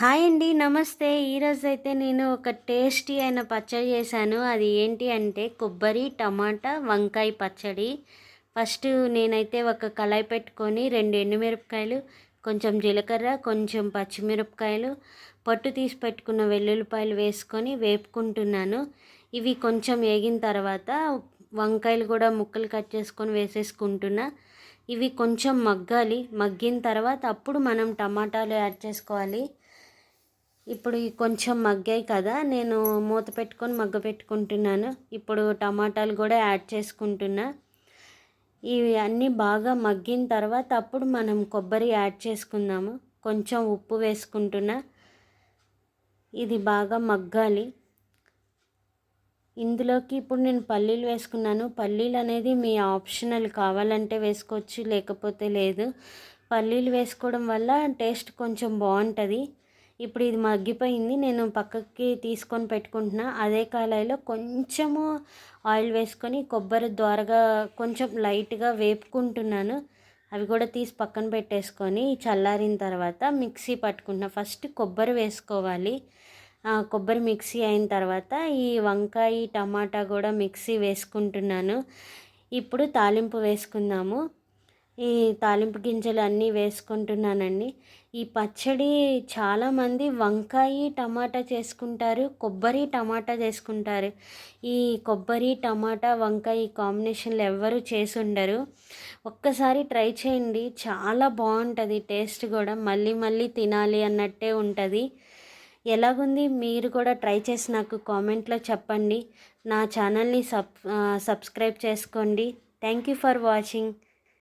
Hi అండి నమస్తే. ఈరోజు అయితే నేను ఒక టేస్టీ అయిన పచ్చడి చేశాను. అది ఏంటి అంటే కొబ్బరి టమాటా వంకాయ పచ్చడి. ఫస్ట్ నేనైతే ఒక కళాయి పెట్టుకొని రెండు ఎండుమిరపకాయలు కొంచెం జీలకర్ర కొంచెం పచ్చిమిరపకాయలు పట్టు తీసి పెట్టుకున్న వెల్లుల్లిపాయలు వేసుకొని వేపుకుంటున్నాను. ఇవి కొంచెం వేగిన తర్వాత వంకాయలు కూడా ముక్కలు కట్ చేసుకొని వేసేసుకుంటున్నా. ఇవి కొంచెం మగ్గాలి. మగ్గిన తర్వాత అప్పుడు మనం టమాటాలు యాడ్ చేసుకోవాలి. ఇప్పుడు కొంచెం మగ్గాయి కదా నేను మూత పెట్టుకొని మగ్గ పెట్టుకుంటున్నాను. ఇప్పుడు టమాటాలు కూడా యాడ్ చేసుకుంటున్నా. ఇవి అన్నీ బాగా మగ్గిన తర్వాత అప్పుడు మనం కొబ్బరి యాడ్ చేసుకుందాము. కొంచెం ఉప్పు వేసుకుంటున్నా. ఇది బాగా మగ్గాలి. ఇందులోకి ఇప్పుడు నేను పల్లీలు వేసుకున్నాను. పల్లీలు అనేది మీ ఆప్షనల్ కావాలంటే వేసుకోవచ్చు లేకపోతే లేదు. పల్లీలు వేసుకోవడం వల్ల టేస్ట్ కొంచెం బాగుంటుంది. ఇప్పుడు ఇది మగ్గిపోయింది. నేను పక్కకి తీసుకొని పెట్టుకుంటున్నా. అదే కళాయిలో కొంచెము ఆయిల్ వేసుకొని కొబ్బరి ద్వారగా కొంచెం లైట్గా వేపుకుంటున్నాను. అవి కూడా తీసి పక్కన పెట్టేసుకొని చల్లారిన తర్వాత మిక్సీ పట్టుకుంటున్నా. ఫస్ట్ కొబ్బరి వేసుకోవాలి. కొబ్బరి మిక్సీ అయిన తర్వాత ఈ వంకాయ టమాటా కూడా మిక్సీ వేసుకుంటున్నాను. ఇప్పుడు తాలింపు వేసుకుందాము. ఈ తాలింపు గింజలు అన్నీ వేసుకుంటున్నానండి. ఈ పచ్చడి చాలామంది వంకాయ టమాటా చేసుకుంటారు కొబ్బరి టమాటా చేసుకుంటారు. ఈ కొబ్బరి టమాటా వంకాయ కాంబినేషన్లో ఎవ్వరు చేసి ఉండరు. ఒక్కసారి ట్రై చేయండి చాలా బాగుంటుంది టేస్ట్ కూడా మళ్ళీ మళ్ళీ తినాలి అన్నట్టే ఉంటుంది. ఎలాగుంది మీరు కూడా ట్రై చేసి నాకు కామెంట్లో చెప్పండి. నా ఛానల్ని సబ్ సబ్స్క్రైబ్ చేసుకోండి. Thank you for watching.